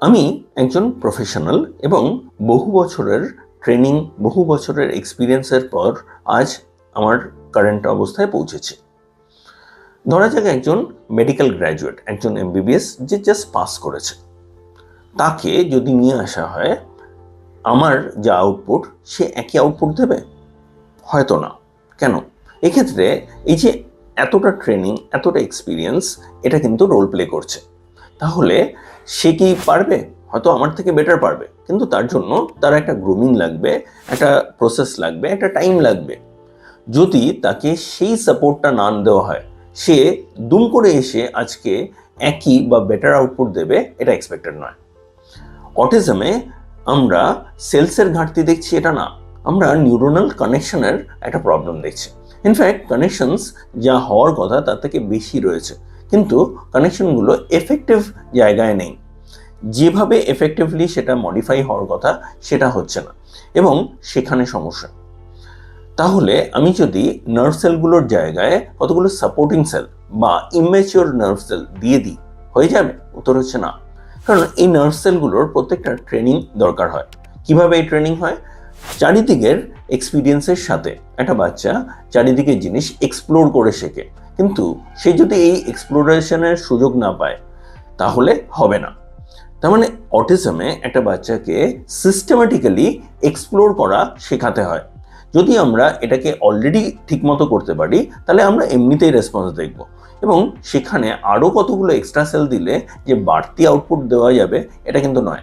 আমি একজন প্রফেশনাল এবং বহু বছরের ট্রেনিং বহু বছরের এক্সপিরিয়েন্সের পর আজ আমার কারেন্ট অবস্থায় পৌঁছেছি। ধরা যাক একজন মেডিকেল গ্র্যাজুয়েট একজন এমবিবিএস যে জাস্ট পাস করেছে। তাকে যদি নিয়ে আসা হয়, আমার যা আউটপুট সে একই আউটপুট দেবে? হয়তো না। কেন? এক্ষেত্রে এই যে এতটা ট্রেনিং এতটা এক্সপিরিয়েন্স এটা কিন্তু রোল প্লে করছে। তাহলে সে কি পারবে? হয়তো আমার থেকে বেটার পারবে। কিন্তু তার জন্য তার একটা গ্রুমিং লাগবে, একটা প্রসেস লাগবে, একটা টাইম লাগবে। যদি তাকে সেই সাপোর্টটা না দেওয়া হয়, সে দুম করে এসে আজকে একই বা বেটার আউটপুট দেবে, এটা এক্সপেক্টেড নয়। অটিজমে আমরা সেলসের ঘাটতি দেখছি, এটা না। আমরা নিউরোনাল কানেকশনের একটা প্রবলেম দেখছি। ইনফ্যাক্ট কানেকশনস যা হওয়ার কথা তার থেকে বেশি রয়েছে। কিন্তু কানেকশনগুলো এফেক্টিভ জায়গায় নেই। যেভাবে এফেক্টিভলি সেটা মডিফাই হওয়ার কথা, সেটা হচ্ছে না। এবং সেখানে সমস্যা। তাহলে আমি যদি নার্ভ সেলগুলোর জায়গায় কতগুলো সাপোর্টিং সেল বা ইমেচিওর নার্ভ সেল দিয়ে দিই, হয়ে যাবে? উত্তর হচ্ছে না। কারণ এই নার্ভ সেলগুলোর প্রত্যেকটা ট্রেনিং দরকার হয়। কীভাবে এই ট্রেনিং হয়? চারিদিকের এক্সপিরিয়েন্সের সাথে একটা বাচ্চা চারিদিকের জিনিস এক্সপ্লোর করে শেখে। কিন্তু সে যদি এই এক্সপ্লোরেশনের সুযোগ না পায়, তাহলে হবে না। তার মানে অটিজমে একটা বাচ্চাকে সিস্টেমেটিক্যালি এক্সপ্লোর করা শেখাতে হয়। যদি আমরা এটাকে অলরেডি ঠিকমতো করতে পারি, তাহলে আমরা এমনিতেই রেসপন্স দেখব। এবং সেখানে আরও কতগুলো এক্সট্রা সেল দিলে যে বাড়তি আউটপুট দেওয়া যাবে, এটা কিন্তু নয়।